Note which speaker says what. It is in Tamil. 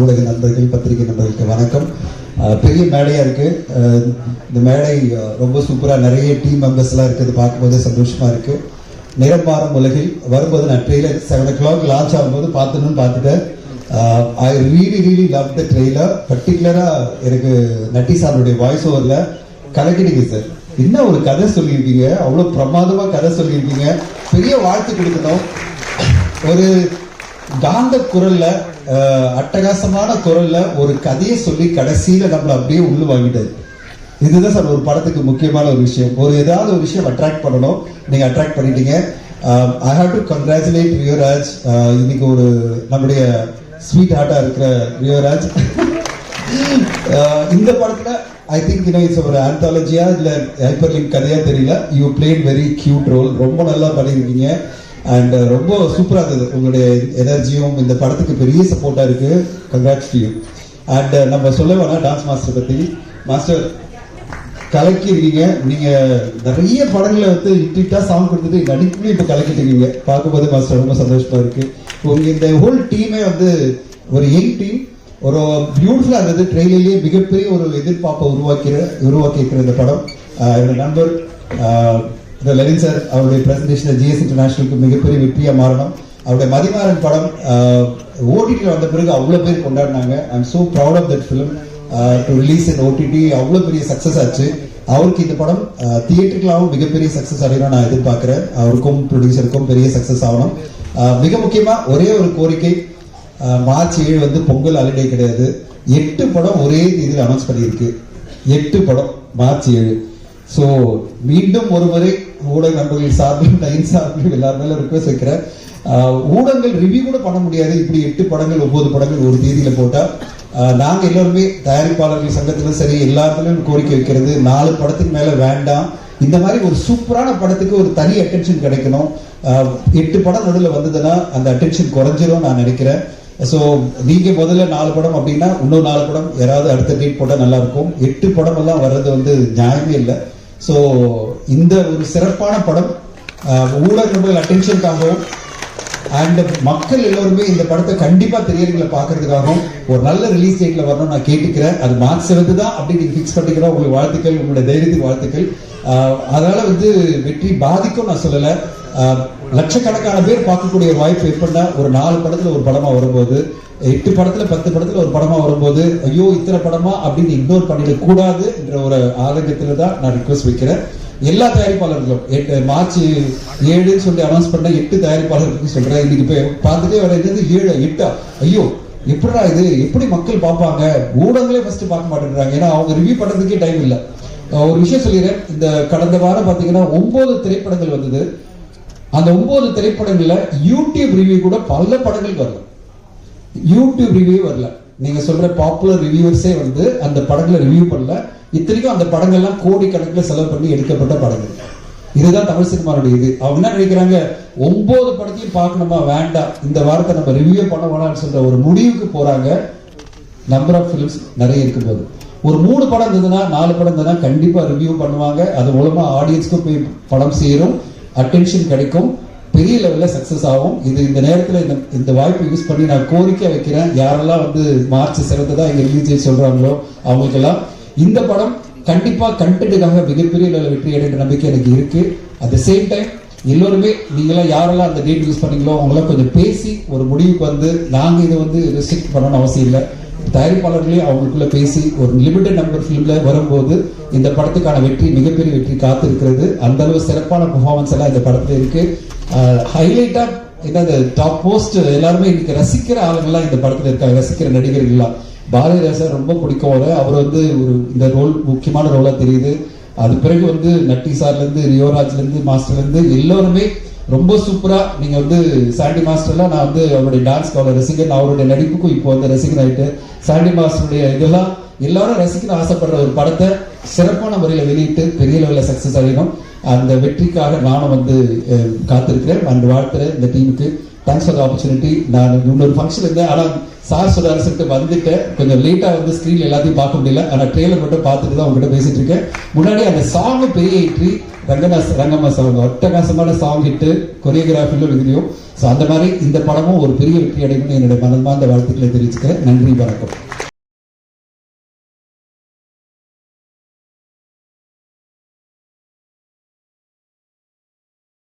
Speaker 1: ஊடக நண்பர்கள் பத்திரிகை நண்பர்களுக்கு வணக்கம். பெரிய மேடையாக இருக்குது இந்த மேடை ரொம்ப சூப்பராக நிறைய டீம் மெம்பர்ஸ்லாம் இருக்குது பார்க்கும்போதே சந்தோஷமாக இருக்குது நிறம் மாறும் உலகில் வரும்போது நான் trailer seven o'clock launch ஆகும்போது பார்த்துன்னு பார்த்துட்டேன். I really really love the trailer பர்டிகுலராக எனக்கு நட்டி சாருடைய வாய்ஸ் ஓவரில் கலக்கிடுங்க சார் என்ன ஒரு கதை சொல்லியிருக்கீங்க? அவ்வளோ பிரமாதமாக கதை சொல்லியிருக்கீங்க. பெரிய வாழ்த்து கொடுக்கணும். ஒரு காந்த குரல்ல அட்டகாசமான குரல்ல ஒரு கதையை சொல்லி கடைசியில நம்மள அப்படியே உள்ள வாங்கிட்டாரு. இதுதான் சார் ஒரு படத்துக்கு முக்கியமான ஒரு விஷயம். ஒரு ஏதாவது ஒரு விஷயம் அட்ராக்ட் பண்ணணும். நீங்க அட்ராக்ட் பண்ணிட்டீங்க. I have to congratulate Rio Raj இன்னைக்கு ஒரு நம்முடைய ஸ்வீட் ஹார்ட்டா இருக்கிற ரியோராஜ் இந்த படத்துல ஐ திங்க் யூனோ இட்ஸ் ஒரு ஆந்தாலஜியா இல்ல ஹைப்பர் லிங்க் கதையா தெரியல. You played very cute role ரொம்ப நல்லா பண்ணியிருக்கீங்க. அண்ட் uh, ரொம்ப சூப்பரா இருந்தது. உங்களுடைய எனர்ஜியும் இந்த படத்துக்கு பெரிய சப்போர்ட்டா இருக்கு. கங்க்ராட்ஸ் டு யூ அண்ட் நம்ம சொல்ல வேணாம் டான்ஸ் மாஸ்டர் பத்தி. மாஸ்டர் கலக்கியிருக்கீங்க நீங்கள் நீங்க நிறைய படங்களை வந்து இட்டிட்டா சாங் கொடுத்துட்டு நடிப்புலையும் இப்ப கலக்கிட்டு இருக்கீங்க பார்க்கும்போது மாஸ்டர் ரொம்ப சந்தோஷமா இருக்கு. உங்க இந்த ஹோல் டீமே வந்து ஒரு யங் டீம் ஒரு பியூட்டிஃபுல்லா இருந்தது. ட்ரெயிலர்லயே மிகப்பெரிய ஒரு எதிர்பார்ப்பை உருவாக்கிற உருவாக்கி இருக்கிற இந்த படம். என்னோட நண்பர் லலின் சார் அவருடைய பிரசன்டேஷன் ஜிஎஸ் இன்டர்நேஷனலுக்கு மிகப்பெரிய வெற்றியாக மாறணும். அவருடைய மதிமாறன் படம் ஓடிடியில் வந்த பிறகு அவ்வளோ பேர் கொண்டாடினாங்க. I am so proud of that film to release in OTT அவ்வளோ பெரிய சக்ஸஸ் ஆச்சு. அவருக்கு இந்த படம் தியேட்டருக்கெல்லாம் மிகப்பெரிய சக்ஸஸ் அடையணும் நான் எதிர்பார்க்குறேன். அவருக்கும் ப்ரொடியூசருக்கும் பெரிய சக்ஸஸ் ஆகணும். மிக முக்கியமாக ஒரே ஒரு கோரிக்கை மார்ச் ஏழு வந்து பொங்கல் ஹாலிடே கிடையாது. எட்டு படம் ஒரே தேதியில் அனௌன்ஸ் பண்ணியிருக்கு. எட்டு படம் மார்ச் ஏழு. ஸோ மீண்டும் ஒரு முறை ஊடக நண்பர்கள் சார்பில் டைம் சார்பில் எல்லார் மேலும் ரிக்வஸ்ட் வைக்கிறேன். ஊடகங்கள் ரிவ்யூ கூட பண்ண முடியாது. இப்படி எட்டு படங்கள் ஒன்பது படங்கள் ஒரு தேதியில போட்டால் நாங்கள் நாங்க எல்லாருமே தயாரிப்பாளர்கள் சங்கத்திலும் சரி எல்லாத்துலயும் கோரிக்கை வைக்கிறது. நாலு படத்துக்கு மேல வேண்டாம். இந்த மாதிரி ஒரு சூப்பரான படத்துக்கு ஒரு தனி அட்டென்ஷன் கிடைக்கணும். எட்டு படம் நடுவில் வந்ததுன்னா அந்த அட்டென்ஷன் குறைஞ்சிரும் நான் நினைக்கிறேன். ஸோ நீங்க முதல்ல நாலு படம் அப்படின்னா இன்னும் நாலு படம் யாராவது அடுத்த டேட் போட்டால் நல்லா இருக்கும். எட்டு படம் எல்லாம் வர்றது வந்து நியாயமே இல்லை. ஸோ இந்த ஒரு சிறப்பான படம் ஊடகங்கள் அட்டென்ஷனுக்காகவும் அண்ட் மக்கள் எல்லோருமே இந்த படத்தை கண்டிப்பாக திரையரங்கில பார்க்கறதுக்காகவும் ஒரு நல்ல ரிலீஸ் டேட்ல வரணும் நான் கேட்டுக்கிறேன். அது மார்ச் செவன்த்து தான் அப்படி ஃபிக்ஸ் பண்ணிக்கிறோம். உங்களுக்கு வாழ்த்துக்கள் உங்களுடைய தைரியத்துக்கு வாழ்த்துக்கள். அதனால் அதனால வந்து வெற்றி பாதிக்கும் நான் சொல்லலை. லட்சக்கணக்கான பேர் பார்க்கக்கூடிய ஒரு வாய்ப்பு எப்படின்னா ஒரு நாலு படத்தில் ஒரு படமாக வரும்போது எட்டு படத்தில் பத்து படத்தில் ஒரு படமாக வரும்போது ஐயோ இத்தனை படமா அப்படின்னு இக்னோர் பண்ணிடக் கூடாது என்ற ஒரு ஆரோக்கியத்தில் தான் நான் ரிக்வஸ்ட் வைக்கிறேன். எல்லா தயாரிப்பாளர்களும் எட்டு மார்ச் ஏழுன்னு சொல்லி அனௌன்ஸ் பண்ண எட்டு தயாரிப்பாளர்களுக்கு சொல்றேன். இன்னைக்கு போய் பார்த்துட்டே வர என்னது ஏழு எட்டா? ஐயோ எப்படிடா இது? எப்படி மக்கள் பார்ப்பாங்க? ஊடகங்களே ஃபர்ஸ்ட் பார்க்க மாட்டேங்கிறாங்க. ஏன்னா அவங்க ரிவ்யூ பண்றதுக்கே டைம் இல்லை. ஒரு விஷயம் சொல்லிடுறேன். இந்த கடந்த வாரம் பார்த்தீங்கன்னா ஒன்பது திரைப்படங்கள் வந்தது. அந்த ஒன்பது திரைப்படங்கள்ல யூடியூப் ரிவ்யூ கூட பல படங்கள் வரல. யூடியூப் ரிவ்யூ வரல. நீங்க சொல்ற பாப்புலர் ரிவியூவர்ஸே வந்து அந்த படங்களை ரிவ்யூ பண்ணல. இத்தனைக்கும் அந்த படங்கள்லாம் கோடிக்கணக்கில் செலவு பண்ணி எடுக்கப்பட்ட படங்கள். இதுதான் தமிழ் சினிமாவுடைய இது. அவங்க என்ன நினைக்கிறாங்க? ஒன்பது படத்தையும் பார்க்கணுமா? வேண்டாம். இந்த வாரத்தை நம்ம ரிவ்யூ பண்ண வேணாம்னு சொல்ற ஒரு முடிவுக்கு போறாங்க. நம்பர் ஆஃப் ஃபிலிம்ஸ் நிறைய இருக்கும்போது ஒரு மூணு படம் இருந்ததுன்னா நாலு படம் இருந்ததுன்னா கண்டிப்பா ரிவ்யூ பண்ணுவாங்க. அது மூலமா ஆடியன்ஸ்க்கும் போய் படம் சேரும். அட்டென்ஷன் கிடைக்கும். பெரிய லெவலில் சக்ஸஸ் ஆகும். இது இந்த நேரத்தில் இந்த இந்த வாய்ப்பை யூஸ் பண்ணி நான் கோரிக்கை வைக்கிறேன். யாரெல்லாம் வந்து மார்ச் சிறந்ததாக எங்கள் எங்க சொல்கிறாங்களோ அவங்களுக்கெல்லாம் இந்த படம் கண்டிப்பாக கண்டென்ட்டுக்காக மிகப்பெரிய லெவலில் வெற்றி அடைகிற நம்பிக்கை எனக்கு இருக்குது அட் த சேம் டைம் எல்லோருமே நீங்களாம் யாரெல்லாம் அந்த டேட் யூஸ் பண்ணீங்களோ அவங்களாம் கொஞ்சம் பேசி ஒரு முடிவுக்கு வந்து நாங்கள் இதை வந்து ரெஸ்ட்ரிக்ட் பண்ணணும்னு அவசியம் இல்லை. தயாரிப்பாளர்களே அவங்களுக்குள்ள பேசி ஒரு லிமிடெட் நம்பர் ஃபிலிம்ல வரும்போது இந்த படத்துக்கான வெற்றி மிகப்பெரிய வெற்றி காத்து இருக்கிறது அந்த அளவு சிறப்பான பெர்ஃபார்மன்ஸ் எல்லாம் இந்த படத்துல இருக்கு. ஹைலைட்டா என்னது டாப் போஸ்ட் எல்லாருமே இன்னைக்கு ரசிக்கிற ஆளுங்கள்லாம் இந்த படத்துல இருக்காங்க ரசிக்கிற நடிகர்கள்லாம். பாரதி ராசா ரொம்ப பிடிக்கும் அவரை அவர் வந்து ஒரு இந்த ரோல் முக்கியமான ரோலா தெரியுது. அது பிறகு வந்து நட்டி சார்ல இருந்து ரியோராஜ்ல இருந்து மாஸ்டர்ல இருந்து ரொம்ப சூப்பரா நீங்க வந்து சாண்டி மாஸ்டர்லாம் நான் வந்து அவருடைய டான்ஸ் அவ்வளோ ரசிகன் அவருடைய நடிப்புக்கும் இப்போ வந்து ரசிகன் ஆயிட்டு சாண்டி மாஸ்டருடைய இதெல்லாம் எல்லாரும் ரசிக்கணும் ஆசைப்படுற ஒரு படத்தை சிறப்பான முறையில் வெளியிட்டு பெரிய லெவலில் சக்ஸஸ் அடையணும். அந்த வெற்றிக்காக நானும் வந்து காத்திருக்கிறேன். அண்ட் வாழ்த்துறேன் இந்த டீமுக்கு. தேங்க்ஸ் ஃபார் ஆப்பர்ச்சுனிட்டி நான் இன்னொரு ஃபங்க்ஷன் இருந்தேன். ஆனால் சார் சொல்லாரு சொல்லிட்டு வந்துட்டேன். கொஞ்சம் லேட்டாக வந்து ஸ்க்ரீன் எல்லாத்தையும் பார்க்க முடியல. ஆனால் ட்ரெய்லர் மட்டும் பார்த்துட்டு தான் உங்ககிட்ட பேசிட்டு இருக்கேன். முன்னாடி அந்த சாங் பெரிய ஹிட்ரி ரங்கநாஸ் ரங்கம்மா அவங்க ஒட்டகாசமான சாங் ஹிட்டு கொரியோகிராஃபிலும் விதியும் ஸோ அந்த மாதிரி இந்த படமும் ஒரு பெரிய வெற்றி அடையணும்னு என்னுடைய மனமார்ந்த வாழ்த்துக்களை தெரிவிச்சுக்கிறேன். நன்றி வணக்கம்.